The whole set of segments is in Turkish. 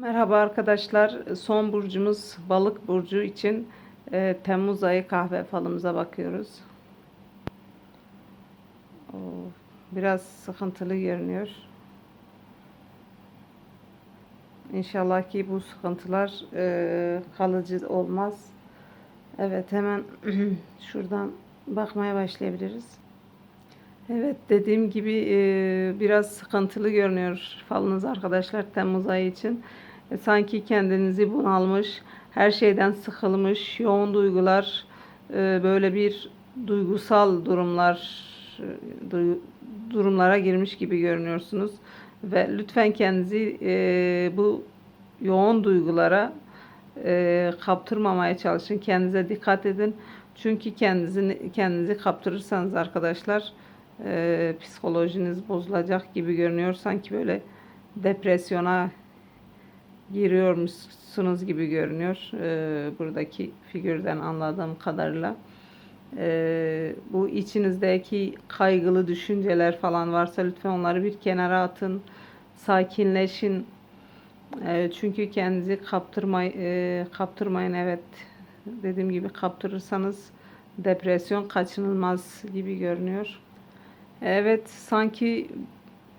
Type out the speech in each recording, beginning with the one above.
Merhaba arkadaşlar. Son burcumuz balık burcu için e, Temmuz ayı kahve falımıza bakıyoruz. Oo, biraz sıkıntılı görünüyor. İnşallah ki bu sıkıntılar e, kalıcı olmaz. Evet hemen şuradan bakmaya başlayabiliriz. Evet dediğim gibi e, biraz sıkıntılı görünüyor falınız arkadaşlar Temmuz ayı için. Sanki kendinizi bunalmış, her şeyden sıkılmış, yoğun duygular, e, böyle bir duygusal durumlar, e, du- durumlara girmiş gibi görünüyorsunuz. Ve lütfen kendinizi e, bu yoğun duygulara kaptırmamaya çalışın. Kendinize dikkat edin. Çünkü kendinizi, kendinizi kaptırırsanız arkadaşlar psikolojiniz bozulacak gibi görünüyor. Sanki böyle depresyona giriyormuşsunuz gibi görünüyor. e, buradaki figürden anladığım kadarıyla. E, bu içinizdeki kaygılı düşünceler falan varsa lütfen onları bir kenara atın. Sakinleşin. E, çünkü kendinizi kaptırmay kaptırmayın. Evet. Dediğim gibi kaptırırsanız depresyon kaçınılmaz gibi görünüyor. Evet, sanki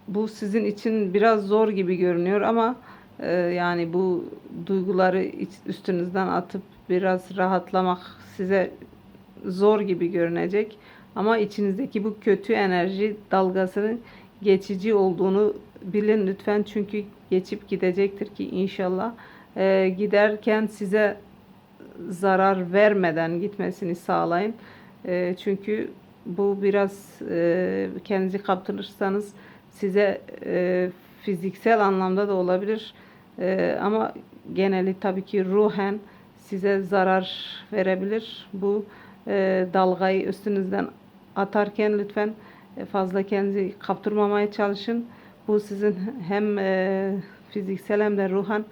bu sizin için biraz zor gibi görünüyor ama e, yani bu duyguları üstünüzden atıp biraz rahatlamak size zor gibi görünecek. Ama içinizdeki bu kötü enerji dalgasının geçici olduğunu bilin lütfen çünkü geçip gidecektir ki inşallah E, giderken size zarar vermeden gitmesini sağlayın. E, çünkü bu biraz e, kendinizi kaptırırsanız size e, fiziksel anlamda da olabilir. E, ama geneli tabii ki ruhen size zarar verebilir. Bu e, dalgayı üstünüzden atarken lütfen e, fazla kendinizi kaptırmamaya çalışın. Bu sizin hem e, fiziksel hem de ruhen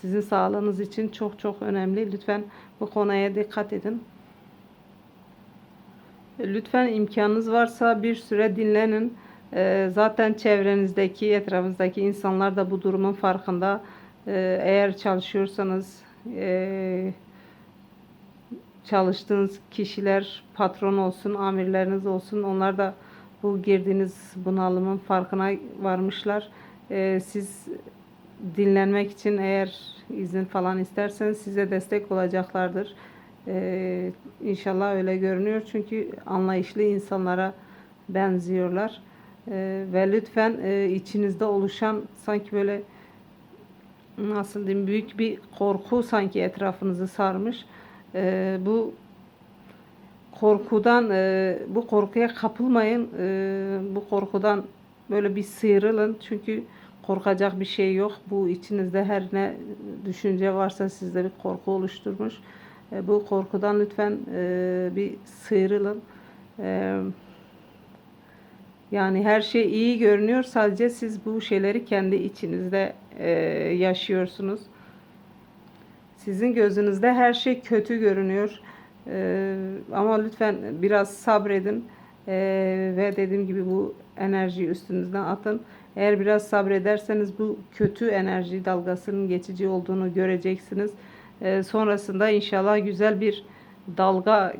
sizin sağlığınız için çok çok önemli. Lütfen bu konuya dikkat edin. Lütfen imkanınız varsa bir süre dinlenin. Ee, Zaten çevrenizdeki, etrafınızdaki insanlar da bu durumun farkında. Ee, Eğer çalışıyorsanız, e, çalıştığınız kişiler patron olsun, amirleriniz olsun, onlar da bu girdiğiniz bunalımın farkına varmışlar. Ee, Siz dinlenmek için eğer izin falan isterseniz size destek olacaklardır. Ee, inşallah öyle görünüyor çünkü anlayışlı insanlara benziyorlar. Ee, ve lütfen e, içinizde oluşan sanki böyle nasıl diyeyim büyük bir korku sanki etrafınızı sarmış. Ee, bu korkudan e, bu korkuya kapılmayın. E, bu korkudan böyle bir sıyrılın. Çünkü korkacak bir şey yok. Bu içinizde her ne düşünce varsa sizde bir korku oluşturmuş. E, bu korkudan lütfen e, bir sıyrılın. E, yani her şey iyi görünüyor. Sadece siz bu şeyleri kendi içinizde e, yaşıyorsunuz. Sizin gözünüzde her şey kötü görünüyor. Ee, ama lütfen biraz sabredin. Ee, ve dediğim gibi bu enerjiyi üstünüzden atın. Eğer biraz sabrederseniz bu kötü enerji dalgasının geçici olduğunu göreceksiniz. Ee, sonrasında inşallah güzel bir dalga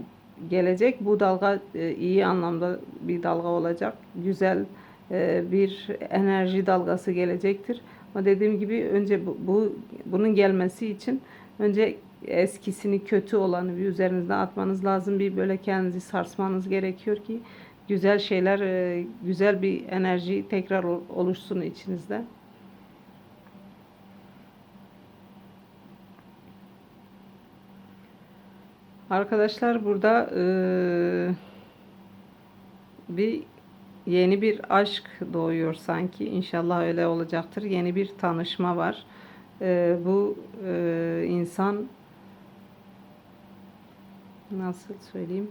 gelecek. Bu dalga e, iyi anlamda bir dalga olacak. Güzel e, bir enerji dalgası gelecektir. Ama dediğim gibi önce bu, bu bunun gelmesi için önce eskisini kötü olanı bir üzerinizden atmanız lazım. Bir böyle kendinizi sarsmanız gerekiyor ki güzel şeyler, e, güzel bir enerji tekrar ol- oluşsun içinizde. Arkadaşlar burada e, bir yeni bir aşk doğuyor sanki. İnşallah öyle olacaktır. Yeni bir tanışma var. E, bu e, insan nasıl söyleyeyim?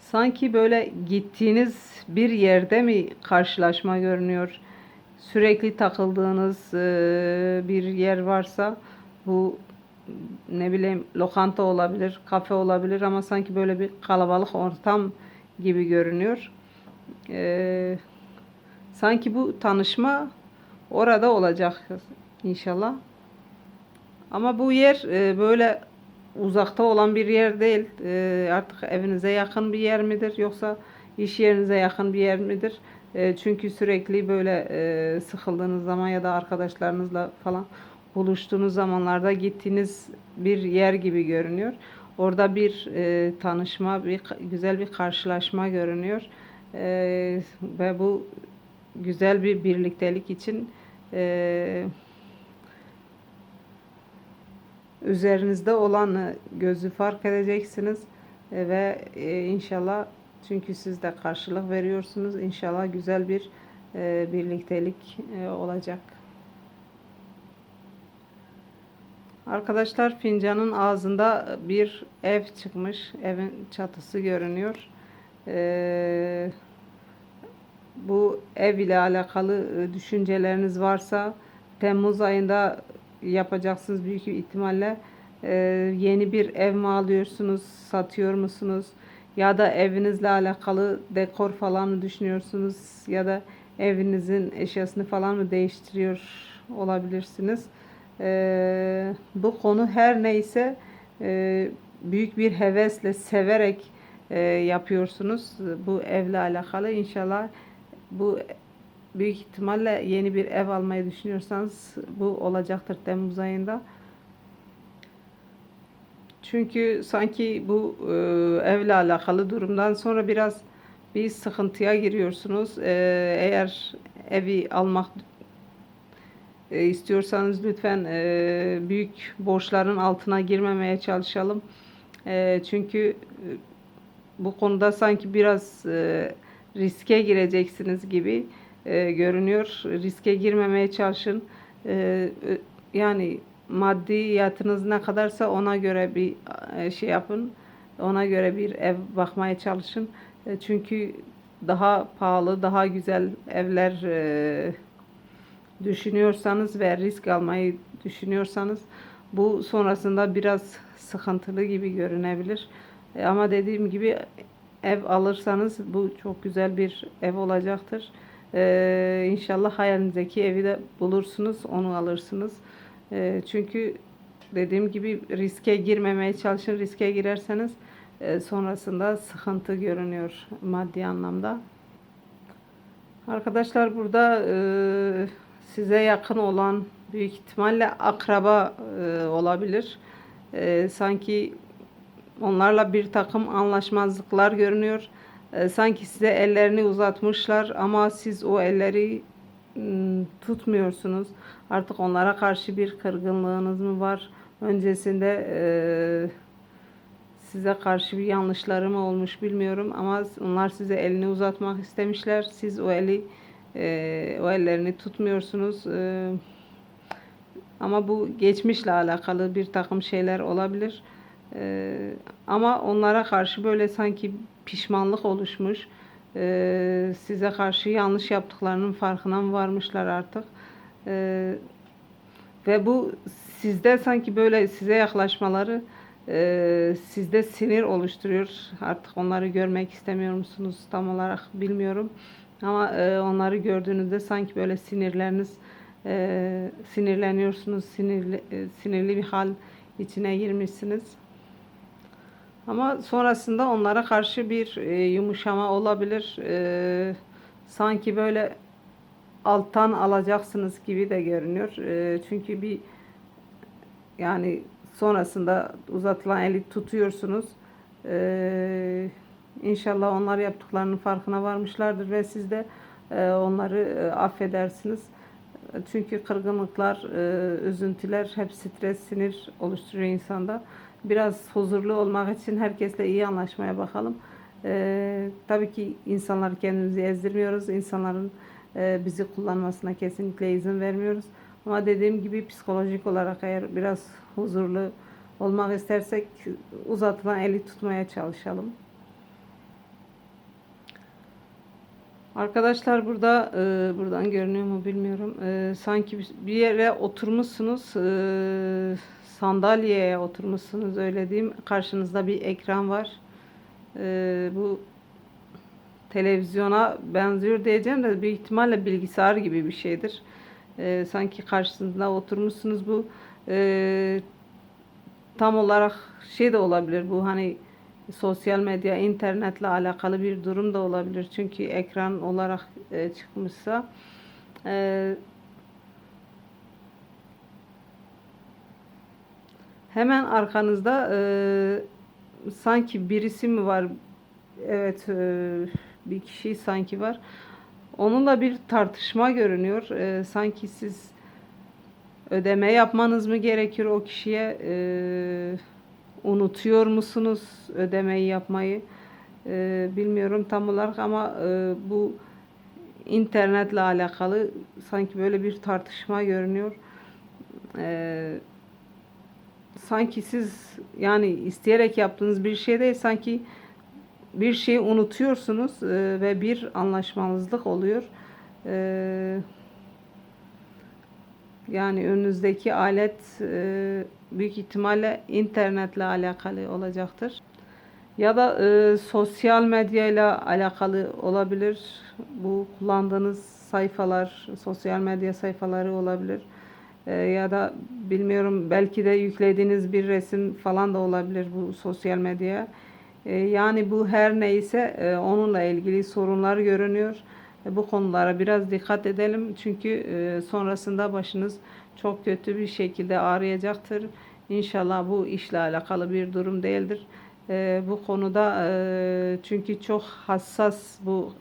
Sanki böyle gittiğiniz bir yerde mi karşılaşma görünüyor? Sürekli takıldığınız e, bir yer varsa bu ne bileyim lokanta olabilir, kafe olabilir ama sanki böyle bir kalabalık ortam gibi görünüyor. E, sanki bu tanışma orada olacak inşallah. Ama bu yer e, böyle uzakta olan bir yer değil. E, artık evinize yakın bir yer midir yoksa iş yerinize yakın bir yer midir? E, çünkü sürekli böyle e, sıkıldığınız zaman ya da arkadaşlarınızla falan buluştuğunuz zamanlarda gittiğiniz bir yer gibi görünüyor. Orada bir e, tanışma, bir güzel bir karşılaşma görünüyor. E, ve bu güzel bir birliktelik için e, üzerinizde olanı gözü fark edeceksiniz E, ve e, inşallah çünkü siz de karşılık veriyorsunuz inşallah güzel bir e, birliktelik e, olacak. Arkadaşlar fincanın ağzında bir ev çıkmış. Evin çatısı görünüyor. Ee, bu ev ile alakalı e, düşünceleriniz varsa Temmuz ayında yapacaksınız büyük ihtimalle. Ee, yeni bir ev mi alıyorsunuz, satıyor musunuz? Ya da evinizle alakalı dekor falan mı düşünüyorsunuz? Ya da evinizin eşyasını falan mı değiştiriyor olabilirsiniz? Ee, bu konu her neyse e, büyük bir hevesle, severek e, yapıyorsunuz. Bu evle alakalı inşallah bu büyük ihtimalle yeni bir ev almayı düşünüyorsanız bu olacaktır Temmuz ayında. Çünkü sanki bu e, evle alakalı durumdan sonra biraz bir sıkıntıya giriyorsunuz. E, eğer evi almak e, istiyorsanız lütfen e, büyük borçların altına girmemeye çalışalım. E, çünkü bu konuda sanki biraz e, riske gireceksiniz gibi e, görünüyor. Riske girmemeye çalışın. E, e, yani maddiyatınız ne kadarsa ona göre bir e, şey yapın. Ona göre bir ev bakmaya çalışın. E, çünkü daha pahalı, daha güzel evler e, düşünüyorsanız ve risk almayı düşünüyorsanız bu sonrasında biraz sıkıntılı gibi görünebilir. E, ama dediğim gibi ev alırsanız bu çok güzel bir ev olacaktır. E, inşallah hayalinizdeki evi de bulursunuz, onu alırsınız. E, çünkü dediğim gibi riske girmemeye çalışın. Riske girerseniz e, sonrasında sıkıntı görünüyor maddi anlamda. Arkadaşlar burada e, size yakın olan büyük ihtimalle akraba e, olabilir. E, sanki onlarla bir takım anlaşmazlıklar görünüyor. E, sanki size ellerini uzatmışlar ama siz o elleri m, tutmuyorsunuz. Artık onlara karşı bir kırgınlığınız mı var? Öncesinde e, size karşı bir yanlışları mı olmuş bilmiyorum ama onlar size elini uzatmak istemişler. Siz o eli e, o ellerini tutmuyorsunuz. E, ama bu geçmişle alakalı bir takım şeyler olabilir. E, ama onlara karşı böyle sanki pişmanlık oluşmuş. E, size karşı yanlış yaptıklarının farkına mı varmışlar artık? E, ve bu sizde sanki böyle size yaklaşmaları e, sizde sinir oluşturuyor. Artık onları görmek istemiyor musunuz tam olarak bilmiyorum. Ama e, onları gördüğünüzde sanki böyle sinirleriniz e, sinirleniyorsunuz, sinirli, e, sinirli bir hal içine girmişsiniz. Ama sonrasında onlara karşı bir e, yumuşama olabilir. E, sanki böyle alttan alacaksınız gibi de görünüyor. E, çünkü bir yani sonrasında uzatılan eli tutuyorsunuz. Eee İnşallah onlar yaptıklarının farkına varmışlardır ve siz de e, onları e, affedersiniz. Çünkü kırgınlıklar, e, üzüntüler hep stres, sinir oluşturuyor insanda. Biraz huzurlu olmak için herkesle iyi anlaşmaya bakalım. tabii ki insanları kendimizi ezdirmiyoruz. İnsanların bizi kullanmasına kesinlikle izin vermiyoruz. Ama dediğim gibi psikolojik olarak eğer biraz huzurlu olmak istersek uzatılan eli tutmaya çalışalım. Arkadaşlar burada e, buradan görünüyor mu bilmiyorum. E, sanki bir yere oturmuşsunuz. E, sandalyeye oturmuşsunuz öyle diyeyim. Karşınızda bir ekran var. E, bu televizyona benziyor diyeceğim de büyük ihtimalle bilgisayar gibi bir şeydir. E, sanki karşınızda oturmuşsunuz bu e, tam olarak şey de olabilir bu hani sosyal medya, internetle alakalı bir durum da olabilir. Çünkü ekran olarak e, çıkmışsa e, hemen arkanızda e, sanki birisi mi var? Evet, e, bir kişi sanki var. Onunla bir tartışma görünüyor. E, sanki siz ödeme yapmanız mı gerekir o kişiye? E, unutuyor musunuz ödemeyi yapmayı? E, bilmiyorum tam olarak ama e, bu internetle alakalı sanki böyle bir tartışma görünüyor. E, sanki siz yani isteyerek yaptığınız bir şey değil sanki bir şeyi unutuyorsunuz e, ve bir anlaşmazlık oluyor. E, yani önünüzdeki alet e, büyük ihtimalle internetle alakalı olacaktır. Ya da e, sosyal medya ile alakalı olabilir. Bu kullandığınız sayfalar, sosyal medya sayfaları olabilir. E, ya da bilmiyorum belki de yüklediğiniz bir resim falan da olabilir bu sosyal medyaya. E, yani bu her neyse e, onunla ilgili sorunlar görünüyor. E, bu konulara biraz dikkat edelim. Çünkü e, sonrasında başınız çok kötü bir şekilde ağrıyacaktır. İnşallah bu işle alakalı bir durum değildir. Bu konuda çünkü çok hassas bu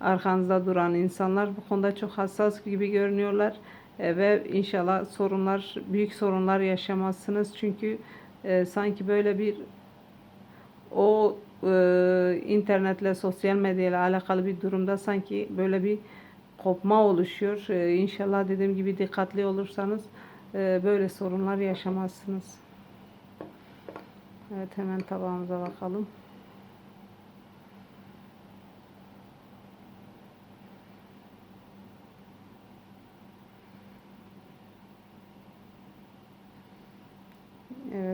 arkanızda duran insanlar bu konuda çok hassas gibi görünüyorlar. E, ve inşallah sorunlar, büyük sorunlar yaşamazsınız. Çünkü e, sanki böyle bir o e, internetle, sosyal medya ile alakalı bir durumda sanki böyle bir kopma oluşuyor. E, inşallah dediğim gibi dikkatli olursanız e, böyle sorunlar yaşamazsınız. Evet hemen tabağımıza bakalım.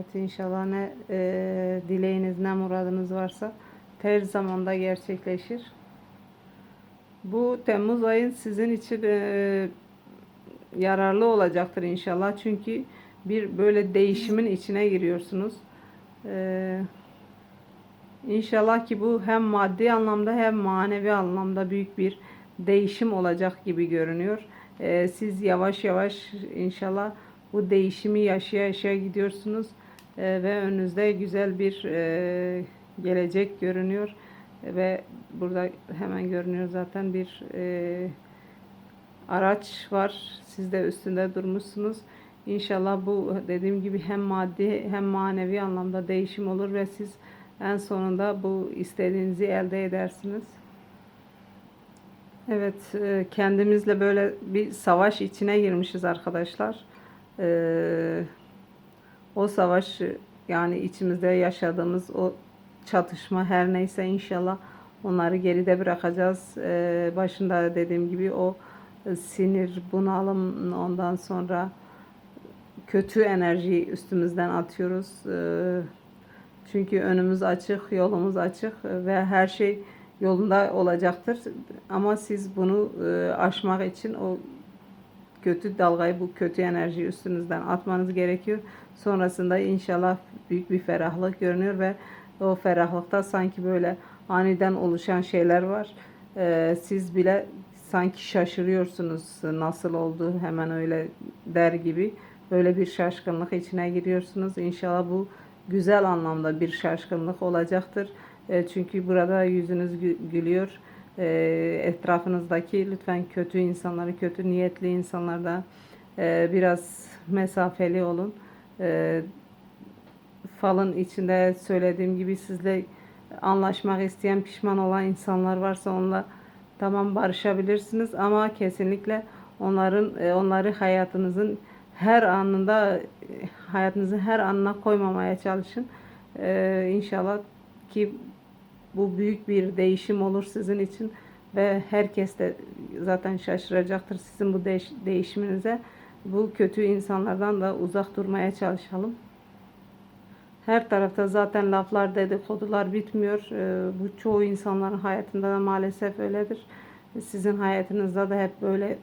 Evet inşallah ne e, dileğiniz ne muradınız varsa tez zamanda gerçekleşir. Bu Temmuz ayın sizin için e, yararlı olacaktır inşallah. Çünkü bir böyle değişimin içine giriyorsunuz. E, inşallah ki bu hem maddi anlamda hem manevi anlamda büyük bir değişim olacak gibi görünüyor. E, siz yavaş yavaş inşallah bu değişimi yaşaya yaşaya gidiyorsunuz ve önünüzde güzel bir e, gelecek görünüyor ve burada hemen görünüyor zaten bir e, araç var siz de üstünde durmuşsunuz İnşallah bu dediğim gibi hem maddi hem manevi anlamda değişim olur ve siz en sonunda bu istediğinizi elde edersiniz. Evet, e, kendimizle böyle bir savaş içine girmişiz arkadaşlar. Ee, o savaş yani içimizde yaşadığımız o çatışma her neyse inşallah onları geride bırakacağız. Ee, başında dediğim gibi o sinir, bunalım ondan sonra kötü enerjiyi üstümüzden atıyoruz. Ee, çünkü önümüz açık, yolumuz açık ve her şey yolunda olacaktır. Ama siz bunu e, aşmak için o kötü dalgayı, bu kötü enerjiyi üstünüzden atmanız gerekiyor. Sonrasında inşallah büyük bir ferahlık görünüyor ve o ferahlıkta sanki böyle aniden oluşan şeyler var. Ee, siz bile sanki şaşırıyorsunuz nasıl oldu hemen öyle der gibi. Böyle bir şaşkınlık içine giriyorsunuz. İnşallah bu güzel anlamda bir şaşkınlık olacaktır. E, çünkü burada yüzünüz gülüyor e, etrafınızdaki lütfen kötü insanları, kötü niyetli insanlarda e, biraz mesafeli olun. E, falın içinde söylediğim gibi sizle anlaşmak isteyen, pişman olan insanlar varsa onunla tamam barışabilirsiniz ama kesinlikle onların e, onları hayatınızın her anında hayatınızın her anına koymamaya çalışın. Ee, inşallah ki bu büyük bir değişim olur sizin için ve herkes de zaten şaşıracaktır sizin bu değiş değişiminize. Bu kötü insanlardan da uzak durmaya çalışalım. Her tarafta zaten laflar, dedikodular bitmiyor. Ee, bu çoğu insanların hayatında da maalesef öyledir. Sizin hayatınızda da hep böyle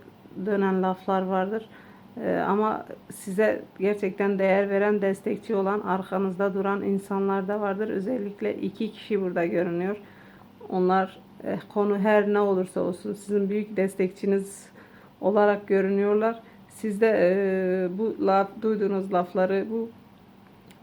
dönen laflar vardır. Ee, ama size gerçekten değer veren, destekçi olan, arkanızda duran insanlar da vardır. Özellikle iki kişi burada görünüyor. Onlar eh, konu her ne olursa olsun sizin büyük destekçiniz olarak görünüyorlar. Siz de eh, bu laf, duyduğunuz lafları, bu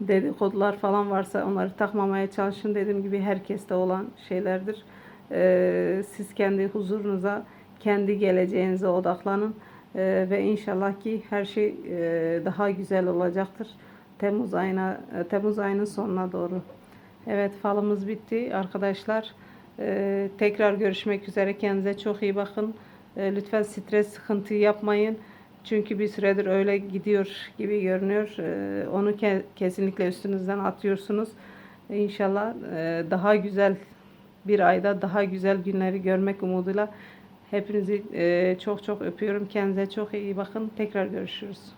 dedikodular falan varsa onları takmamaya çalışın. Dediğim gibi herkeste olan şeylerdir. Ee, siz kendi huzurunuza, kendi geleceğinize odaklanın. Ee, ve inşallah ki her şey e, daha güzel olacaktır. Temmuz ayına, e, Temmuz ayının sonuna doğru. Evet falımız bitti arkadaşlar. Ee, tekrar görüşmek üzere. Kendinize çok iyi bakın. Ee, lütfen stres sıkıntı yapmayın. Çünkü bir süredir öyle gidiyor gibi görünüyor. Ee, onu ke- kesinlikle üstünüzden atıyorsunuz. İnşallah e, daha güzel bir ayda daha güzel günleri görmek umuduyla hepinizi çok çok öpüyorum. Kendinize çok iyi bakın. Tekrar görüşürüz.